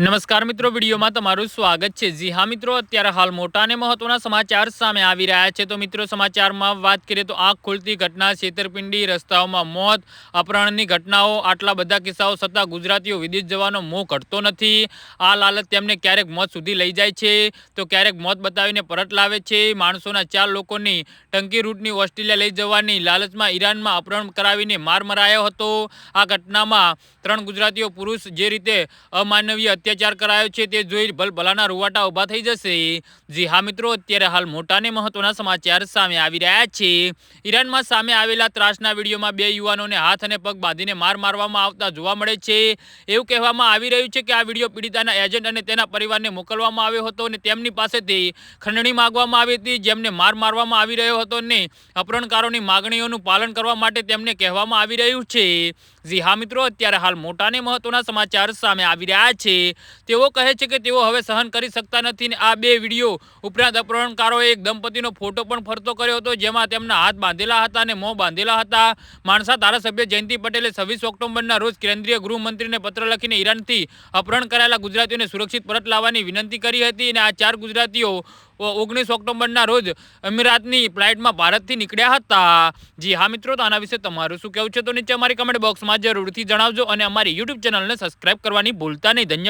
નમસ્કાર મિત્રો, વિડીયોમાં તમારું સ્વાગત છે. જી હા મિત્રો, અત્યારે હાલ મોટા અને મહત્વના સમાચાર સામે આવી રહ્યા છે. તો મિત્રો, સમાચારમાં વાત કરીએ તો આંખ ખુલતી ઘટના છેતરપિંડી, રસ્તાઓમાં મોત, અપહરણની ઘટનાઓ, આટલા બધા કિસ્સાઓ છતાં ગુજરાતીઓ વિદેશ જવાનો મોહ ઘટતો નથી. આ લાલચ તેમને ક્યારેક મોત સુધી લઈ જાય છે. તો ક્યારેક મોત બતાવીને પરત લાવે છે. માણસોના ચાર લોકોની ટંકી રૂટની ઓસ્ટ્રેલિયા લઈ જવાની લાલચમાં ઈરાનમાં અપહરણ કરાવીને માર મરાયો હતો. આ ઘટનામાં ત્રણ ગુજરાતીઓ પુરુષ જે રીતે અમાનવીય કરાયો છે તે જોઈ ભલભલાના રૂવાટા ઊભા થઈ જશે. જી હા મિત્રો, અત્યારે હાલ મોટાને મહત્વના સમાચાર સામે આવી રહ્યા છે. ઈરાનમાં સામે આવેલા ત્રાસના વિડીયોમાં બે યુવાનોને હાથ અને પગ બાંધીને માર મારવામાં આવતા જોવા મળે છે. એવું કહેવામાં આવી રહ્યું છે કે આ વીડિયો પીડિતાના એજન્ટ અને તેના પરિવારને મોકલવામાં આવ્યો હતો અને તેમની પાસેથી ખંડણી માગવામાં આવી હતી, જેમને માર મારવામાં આવી રહ્યો હતો અને અપહરણકારોની માગણીઓનું પાલન કરવા માટે તેમને કહેવામાં આવી રહ્યું છે. જી હા મિત્રો, અત્યારે હાલ મોટાને મહત્વના સમાચાર સામે આવી રહ્યા છે. તેઓ કહે છે કે તેઓ હવે સહન કરી શકતા નથી ને આ બે વીડિયો ઉપરાંત અપહરણકારોએ એક દંપતીનો ફોટો પણ ફરતો કર્યો હતો, જેમાં તેમના હાથ બાંધેલા હતા અને મોં બાંધેલા હતા. માણસા ધારાસભ્ય જયંતિ પટેલે છવ્વીસ ઓક્ટોબરના રોજ કેન્દ્રીય ગૃહમંત્રીને પત્ર લખીને ઈરાનથી અપહરણ કરાયેલા ગુજરાતીઓને સુરક્ષિત પરત લાવવાની વિનંતી કરી હતી અને આ ચાર ગુજરાતીઓ ઓગણીસ ઓક્ટોબરના રોજ અમીરાતની ફ્લાઇટમાં ભારતથી નીકળ્યા હતા. જી હા મિત્રો, તો આના વિશે તમારું શું કહેવું છે? તો નીચે અમારી કમેન્ટ બોક્સમાં જરૂરથી જણાવજો અને અમારી યુટ્યુબ ચેનલને સબસ્ક્રાઇબ કરવાની ભૂલતા નહીં. ધન્યવાદ.